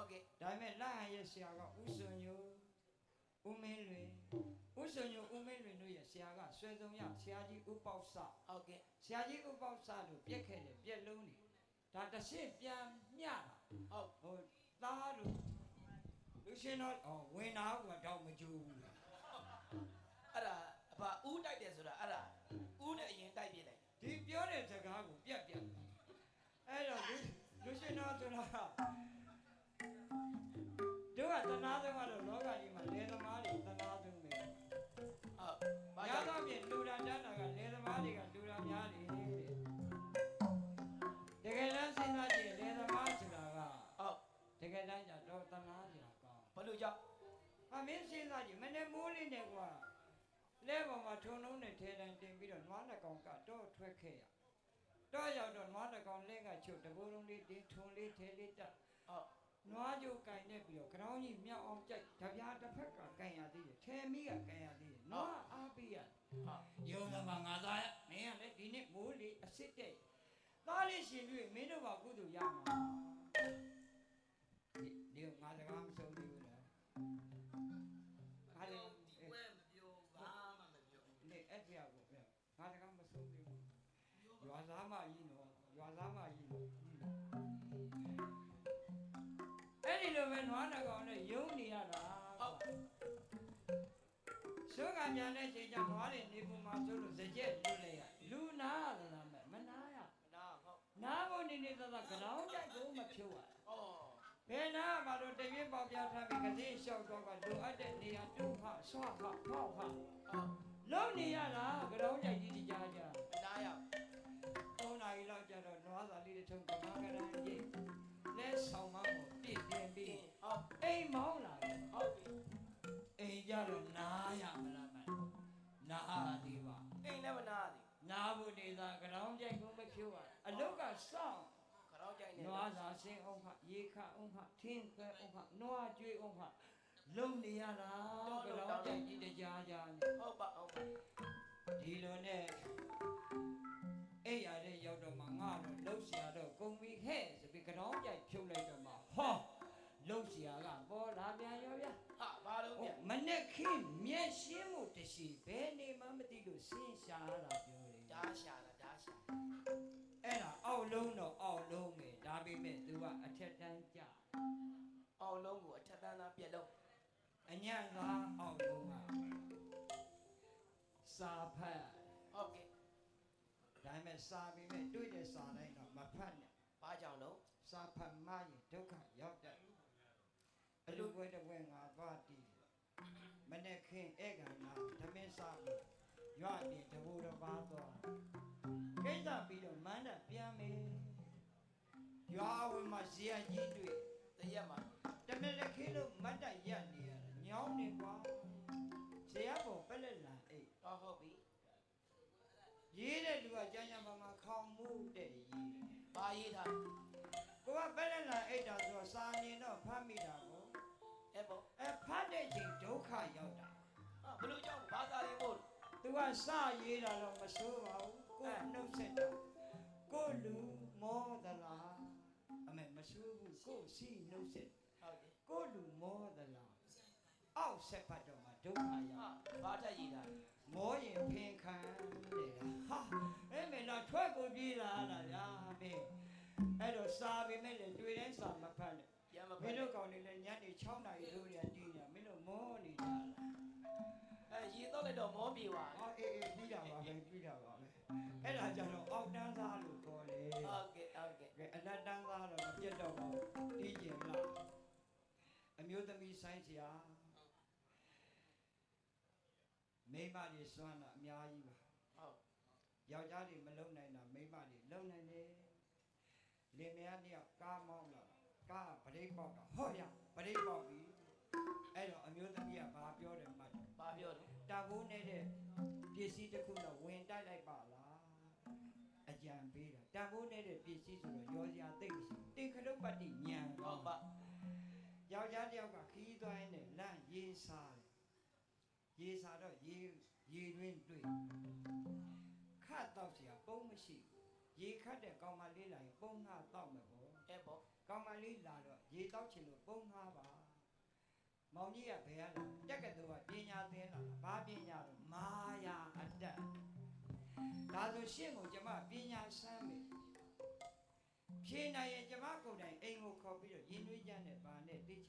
ဟုတ်ကဲ့ဒါပေမဲ့လက်ဟန်ရဲ့ဆရာကဥစွန်ညိုဦးမင်းလွင်ဥစွန်ညိုဦးမင်းလွင်တို့ရဲ့ဆရာကဆွဲဆုံးရဆရာကြီးဥပေါက်စဟုတ်ကဲ့ဆရာကြီးဥပေါက်စလို့ပြက်ခဲ့တယ်ပြက်လုံးနေဒါတစ်ရှင်းပြန်မျှတာဟုတ်ဟိုသားလို့လူရှင်တော့ဩဝင်နာကတော့မကြိုးဘူးလားအဲ့ဒါအဖဦးတိုက်တယ်ဆိုတာအဲ့ဒါဦးနဲ့အရင်တိုက်ပြလိုက်ဒီပြောတဲ့စကားကိုပြက်ပြက်အဲ့တော့လူလူရှင်တော်ဆိုတာတို့ကတ နာသုံးကတော့လောကကြီးမှာလေသမားတွေတနာသုံးပဲဟုတ်ဘာညာကြောင့်တော့ပြင်လူရန်တန်းတာကလေသမားတွေကလူရန်များတယ်တဲ့တကယ်တမ်းစဉ်းစားကြည့်လေသမားဆိုတာကဟုတ်တကယ်တမ်းကျတော့တနာဆိုတာကောင်းဘလို့ကြောင့်အမင်းစဉ်းစားကြည့်မနေ့မိုးလေးနဲ့ကွာလဲပေါ်မှာထုံလုံးနဲ့ထဲတန်းတင်ပြီးတော့နွားနှကောင်ကတော့ထွက်ခဲ့ရတော့ရောက်တော့နွားနှကောင်လက်ကချုပ်တဘိုးလုံးလေးတင်းထုံလေးထဲလေးတက်ဟုတ် နွားကြိုကင်နေပြီးတော့ခေါင်းကြီးမြောက်အောင်ကြိုက်ဓပြားတစ်ဖက်ကကင်ရသေးတယ်ထဲမီးကကင်ရသေးတယ်နွားအားပေးရဟုတ်ယုံသမားငါသားရမင်းကလည်းဒီနေ့မိုးလေးအစ်စ်တဲ့သားလေးရှင်တွေ့မင်းတို့ကကုသိုလ်ရမှာ နွားနှကောင်နဲ့ယုံနေရတာဟုတ်ရှုကမြန်တဲ့ချိန်ကျနွားတွေနေပုံမှာဆိုလို့စကြက်လွတ်လိုက်ရလူနာရတယ်မဲ့မနာရနာဟုတ်နာဖို့နေနေသသာကလောင်းကြိုက်ကိုမဖြုတ်ရဩဘယ်နာမှာတော့တပြင်းပေါက်ပြထားပြီးကတိလျှောက်တော့ကလိုအပ်တဲ့နေရာတူဖဆွဖဖောက်ဖဟုတ် ကြိုင်နေနွားသာဆင်းအောင်ခရေခအောင်ခထင်းခွဲအောင်ခနွားကျွေးအောင်ခလုံနေရလားကလောင်းကြိုက်ကြီးတကြားကြားနဲ့ဟုတ်ပါဟုတ်ပါဒီလိုနဲ့အဲ့ရတဲ့ရောက်တော့မှငါတော့လှုပ်ရှားတော့ကုံပြီးဟဲ့ဆိုပြီးကလောင်းကြိုက်ဖြုတ်လိုက်တော့မှဟောလှုပ်ရှားကပေါ်လာပြန်ရောဗျာဟာဘာလို့ဟိုပြမနဲ့ခင်းမျက်ရှင်းမှုတရှိဘယ်နေမှမသိလို့ဆင်းရှားတာပြောတယ်ဓာရှာတာဓာရှာ အောင်လုံးကိုအထက်တန်းသားပြက်လုံးအညံ့သာအောက်လုံးကစာဖတ်ဟုတ်ကဲ့ဒါပေမဲ့စာပေမဲ့တွေ့တဲ့စာတိုင်းတော့မဖတ်နဲ့ဘာကြောင့်လုံးစာဖတ်မှရင်ဒုက္ခရောက်တယ်အလူပွဲတစ်ပွဲငါသွားတည်မနဲ့ခင်ဧကနာဓမင်းစာပြီးရွာပြင်တဘူတစ်ပါးသွားကိစ္စပြီးတော့မန္တပြန်မေရွာဝင်မှာဇေယျကြီးတွေ့တရက်မှာတ မက်လက်ခေးလို့မတ်တက်ရက်နေရတာညောင်းနေကွာဇေယျပေါ်ပက်လက်လာအိတ်တော့ဟုတ်ပြီရေးတဲ့လူကကြမ်းကြမ်းပါမှာခေါင်မှုတဲ့ရေးဘာရေးထားကိုကပက်လက်လာအိတ်တာဆိုတော့စာမြင်တော့ဖတ်မိတာကိုအဲ့ပေါ့အဲဖတ်တဲ့ချိန်ဒုက္ခရောက်တာဟာဘလို့ကြောင့်ဘာသာရေးမို့သူကစရေးတာတော့မဆိုးပါဘူးကိုနှုတ်ဆက်တာကိုလူမောသလားအမေမဆိုးဘူးကိုစီနှုတ်ဆက်ဟုတ်ကဲ့ ကိုလူမောသလားအောက်ဆက်ဖတ်တော့မှဒုက္ခရောက်ဟာဘာထက်ရေးထားမောရင်ဖင်ခံတယ်ဟာအဲ့မင်းတော့ထွက်ကိုပြေးလာလားဗျာမင်းအဲ့တော့စာပေမဲ့လေတွေ့တိုင်းစာမဖတ်နဲ့ပြန်မမဖက်င်းတို့ကောင်တွေလည်းညနေ6နာရီလို့ရတီးနေမင်းတို့မောနေကြလားအဲရေးတော့လိုက်တော့မောပြေပါအော်အေးအေးပြီးတာပါပဲပြီးတာပါပဲအဲ့ဒါကြတော့အောက်တန်းသားလို့ခေါ်တယ်ဟုတ်ကဲ့ဟုတ်ကဲ့ကဲအလတ်တန်းသားတော့မပြတ်တော့ပါဘူးတီးကျင်လားအ မျိုးသမီးဆိုင်စရာမိန်းမတွေစွမ်းတာအများကြီးပါဟုတ်ယောက်ျားတွေမလုံနိုင်တာမိန်းမတွေလုံနိုင်တယ်လင်မယားနှစ်ယောက်ကားမောင်းလာကားဗရိတ်ပေါက်တာဟောရဗရိတ်ပေါက်ပြီအဲ့တော့အမျိုးသမီးကဘာပြောတယ်မှတ်တယ်ဘာပြောလဲတာဘိုးနေတဲ့ပစ္စည်းတစ်ခုတော့ဝင်တိုက်လိုက်ပါလားအကြံပေးတာတာဘိုးနေတဲ့ပစ္စည်းဆိုတော့ရောစရာသိပ်မရှိဘူးတေခရုပ်ပတ္တိညံဟုတ်ပါ ယောက်ျားတစ်ယောက်ကခီးသွားရင်းနဲ့လန့်ရေးစားတယ်ရေးစားတော့ရေးရေးတွင်းတွေ့ခတ်တော့เสียပုံးမရှိဘူးရေခတ်တဲ့ကောင်မလေးလာရင်ပုံးငှတောက်မယ်ပေါ့ အဲ့ပေါ့ က ကောင်းမလေးလာတော့ရေတောက်ချင်လို့ပုံငှားပါမောင်ကြီးကဘယ်ရလာတက်ကတူကပညာသင်လာဘာပညာလို့မာယာအတ္တဒါဆိုရှင့်ကိုကျမပညာစမ်းမယ်ဖြေနိုင်ရင်ကျမကိုယ်တိုင်အိမ်ကိုခေါ်ပြီးတော့ရင်သွေးကြမ်းနဲ့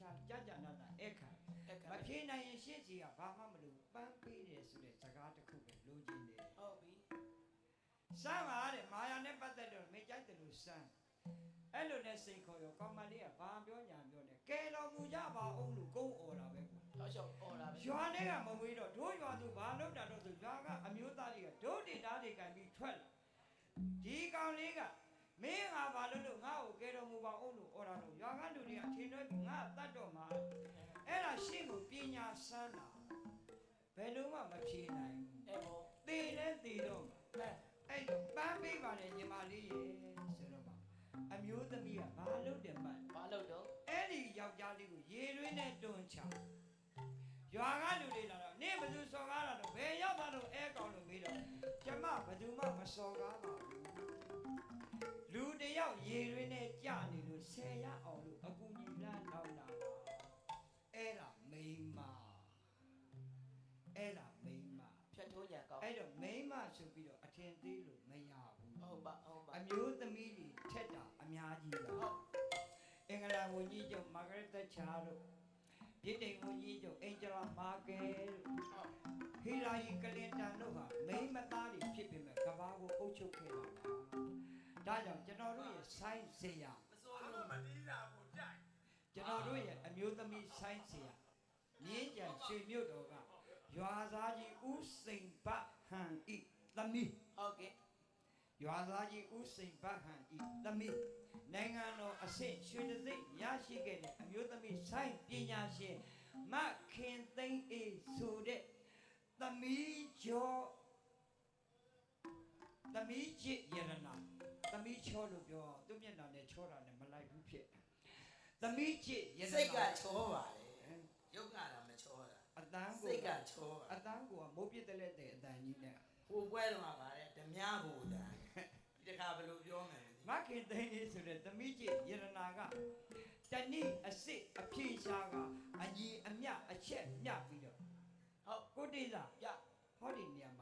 ဗာနဲ့တေချာကြကြနာနာအခါအဲ့ကမဖြေနိုင်ရင်ရှင့်စီကဘာမှမလုပ်ပန်းပေးတယ်ဆိုတဲ့စကားတစ်ခုပဲလိုချင်တယ်ဟုတ်ပြီစမ်းပါတဲ့မာယာနဲ့ပတ်သက်တော့မေကြိုက်တယ်လို့စမ်းအဲ့လိုနဲ့စိတ်ခေါ်ရောကောင်းမလေးကဘာပြောညာပြောနေကဲတော်မူကြပါအောင်လို့ကုန်းអော်တာပဲကွာတောက်လျှောက်អော်တာပဲရွာနဲ့ကမဝေးတော့တို့ရွာသူဘာလုပ်တာတော့ဆိုရွာကအမျိုးသားတွေကတို့ဒေတာတွေကန်ပြီးထွက်လာဒီကောင်လေးက မင်းငါဘာလုပ်လို့ငါ့ကိုကဲတော်မူပါအောင်လို့អော်တာတော့ရွာကလူတွေကထင်တော့ပြီးငါတတ်တော့မှာအဲ့ဒါရှင့်ကိုပညာစမ်းတာဘယ်လုံးမှမဖြေနိုင်ဘူးအဲ့ဘောသေလဲသေတော့မှာအဲအဲ့တော့ပန်းပေးပါလေညီမလေးရေဆိုတော့မှအမျိုးသမီးကဘာလုပ်တယ်မှန်ဘာလို့တော့အဲ့ဒီယောက်ျားလေးကိုရေလွင်းနဲ့တွန်းချရွာကလူတွေလာတော့နင့်ဘယ်သူစော်ကားတာတော့ဘယ်ရောက်သွားလို့အဲကောင်လို့မေးတော့ကျမဘယ်သူမှမစော်ကားပါဘူး လူတယောက်ရေလွင်းနဲ့ကြနေလို့ဆယ်ရအောင်လို့အကူကြီးလမ်းတောင်းတာပါအဲ့ဒါမိန်းမအဲ့ဒါမိန်းမဖြတ်ထိုးညာကောင်းအဲ့တော့မိန်းမဆိုပြီးတော့အထင်သေးလို့မရဘူးဟုတ်ပါဟုတ်ပါအမျိုးသမီးတွေထက်တာအများကြီးပါဟုတ်အင်္ဂလန်ဝန်ကြီးချုပ်မာဂရက်သက်ချာတို့ဗြိတိန်ဝန်ကြီးချုပ်အင်ဂျလာမာကယ်တို့ဟုတ်ဟီလာရီကလင်တန်တို့ဟာမိန်းမသားတွေဖြစ်ပေမဲ့ကဘာကိုအုပ်ချုပ်ခဲ့တာပါ ဒါကြောင့်ကျွန်တော်တို့ရဲ့ဆိုင်းစရာမစိုးလို့မတီးတာကိုကြိုက်ကျွန်တော်တို့ရဲ့အမျိုးသမီးဆိုင်းစရာမြင်းကြံရွှေမြို့တော်ကရွာသားကြီးဦးစိန်ဘဟန်ဤသမီးဟုတ်ကဲ့ရွာသားကြီးဦးစိန်ဘဟန်ဤသမီးနိုင်ငံတော်အဆင့်ရွှေတသိက်ရရှိခဲ့တဲ့အမျိုးသမီးဆိုင်ပညာရှင်မခင်သိန်းအေးဆိုတဲ့သမီးကျော်သမီးချစ်ယရနာ သမီးချောလို့ပြောအောင်သူမျက်နှာနဲ့ချောတာနဲ့မလိုက်ဘူးဖြစ်သမီးချစ်ယရနာစိတ်ကချောပါလေဟမ်ရုပ်ကတာမချောတာအတန်းကိုစိတ်ကချောပါအတန်းကိုကမိုးပြစ်တဲ့လက်တဲ့အတန်းကြီးနဲ့ဟိုပွဲတော့ပါလေဓမြဘူတာဒီတခါဘယ်လိုပြောမယ်မခင်သိန်းလေးဆိုတဲ့သမီးကြီးယရနာကတဏိအစစ်အဖြေရှားကအကြီးအမြအချက်မြပြီးတော့ဟုတ်ကိုတိသာပြဟောဒီနေရာမှာ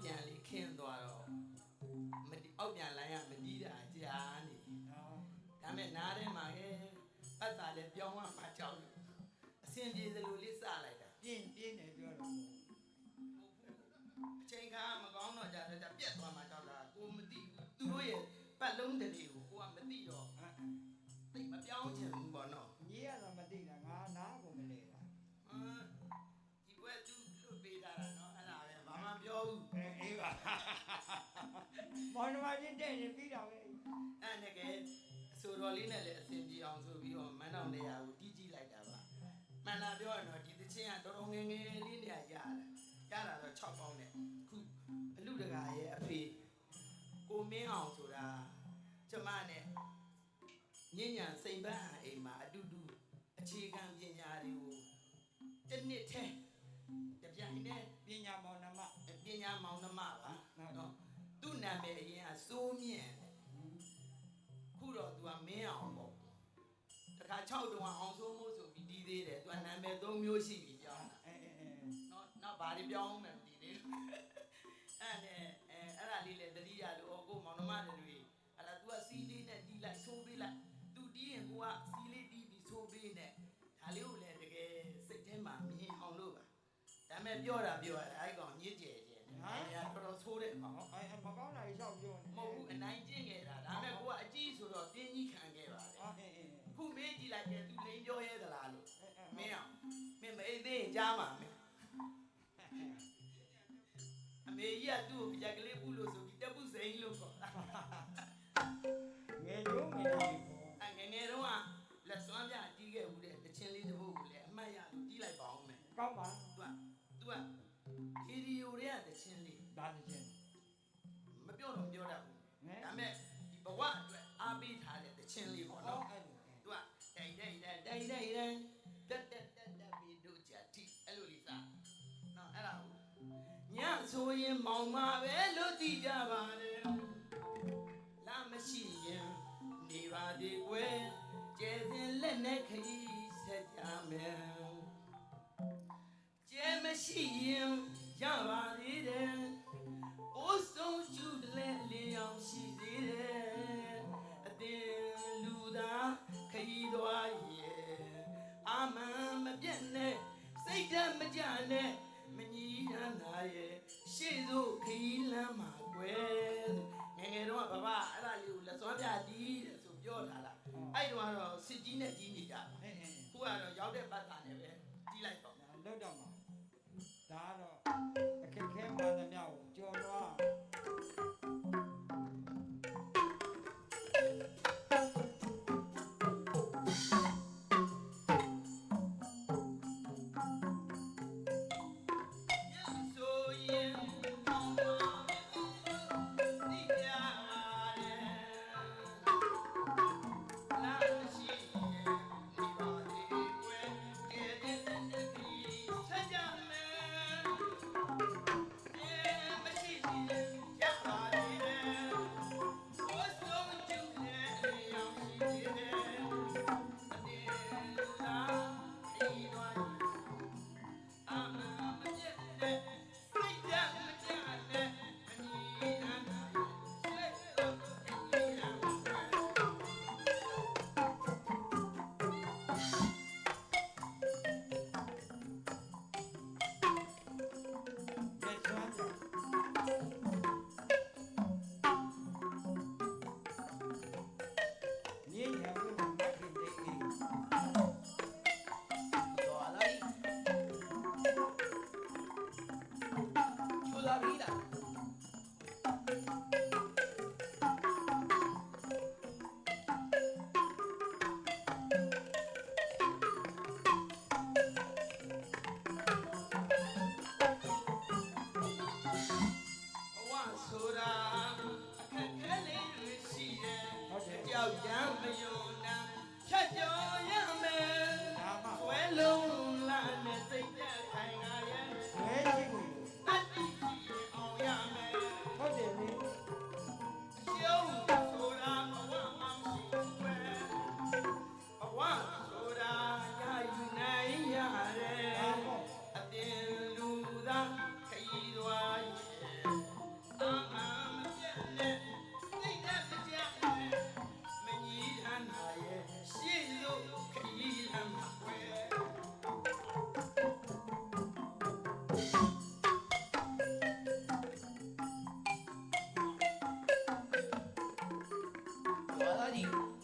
က်ပြန်လေးခင်းသွားတော့မတီးအောက်ပြန်လိုင်းကမတီးတာကြာနေဒါမဲ့နားထဲမှာဟဲ့ပတ်တာလည်းပြောင်းမှမကြောက်လို့အစင်ပြေသလိုလေးစလိုက်တာပြင်းပြင်းနေပြောတော့အချိန်ခါမကောင်းတော့ကြာတော့ကြာပြက်သွားမှကြောက်တာကိုမသိဘူးသူတို့ရဲ့ပတ်လုံးတည်းကိုကိုကမသိတော့သိမပြောင်းချင်ဘူးပေါ့နော် င်နှမချင်းတဲ့နေပြီးတာပဲအဲ့နဲ့ကဲအဆိုတော်လေးနဲ့လည်းအဆင်ပြေအောင်ဆိုပြီးတော့မန်းတော်နေရာကိုတီးကြည့်လိုက်တာပါမှန်တာပြောရတော့ဒီတချင်းကတော်တော်ငယ်ငယ်လေးနေရာရတာရတာတော့6ပေါင်းနဲ့ခုအလူတကာရဲ့အဖေကိုမင်းအောင်ဆိုတာကျမနဲ့ညဉ့်ညာစိန်ပန်းဟန်အိမ်မှာအတူတူအခြေခံပညာတွေကိုတစ်နှစ်ထဲ နာမည်အရင်ကစိုးမြင့်ခုတော့သူကမင်းအောင်ပေါ့တခါ6တုံးအောင်စိုးမိုးဆိုပြီးတီးသေးတယ်သူကနာမည်၃မျိုးရှိပြီပြောင်းတာအဲအဲအဲနော်နောက်ဘာတွေပြောင်းမှမသိသေးဘူးအဲ့နဲ့အဲအဲ့ဒါလေးလေတတိယလို့ဟိုကိုမောင်နှမတွေအဲ့ဒါ तू ကစီးလေးနဲ့တီးလိုက်ဆိုးပေးလိုက် तू တီးရင်ကိုကစီးလေးတီးပြီးဆိုးပေးနဲ့ဒါလေးကိုလည်းတကယ်စိတ်ထဲမှာမြင်အောင်လို့ပါဒါပေမဲ့ပြောတာပြောရအဲ့ကောင်ညစ်ကြဲကြဲတယ်အဲ့ဒါတော်တော်ဆိုးတဲ့ကောင်ဟောအဲမကောင်း တာကြီးလျှောက်ပြောနေမဟုတ်ဘူးအနိုင်ကျင့်ခဲ့တာဒါပေမဲ့ကိုကအကြီးဆိုတော့တင်းကြီးခံခဲ့ပါလေအော်အေးအေးခုမေးကြည့်လိုက်တယ် तू လိန်ပြောရဲသလားလို့အဲအဲမင်းအောင်မင်းမအိတ်သေးရင်ကြားမှာမင်းအမေကြီးကသူ့ကိုပြက်ကလေးပူလို့ဆို ထားတဲ့တချင်းလေးပေါ့ဟောနော်အဲ့လိုသူကတိုင်တိုင်တိုင်တိုင်တိုင်တိုင်တက်တက်တက်တက်ပြီးတို့ချာတိအဲ့လိုလေးစားနော်အဲ့ဒါကိုညဆိုရင်မောင်မပဲလို့သိကြပါတယ်လာမရှိရင်နေပါသေးကွယ်ကျဲစင်လက်နဲ့ခရီးဆက်ကြမယ်ကျဲမရှိရင်ရပါသေးတယ် မန်မပြတ်နဲ့စိတ်ဓာတ်မကြနဲ့မညီရနာရဲ့ရှေ့သို့ခရီးလမ်းမှာကွယ်ငယ်ငယ်တော့ကဘဘအဲ့ဒါလေးကိုလက်စွမ်းပြတီးတယ်ဆိုပြောထားတာအဲ့တော့ကတော့စစ်ကြီးနဲ့ကြီးနေကြတာအေးအေးခုကတော့ရောက်တဲ့ပတ်သားနဲ့ပဲကြီးလိုက်တော့လောက်တော့မှာဒါတော့အခက်ခဲမှန်သမျှကိုကြော်လွား you.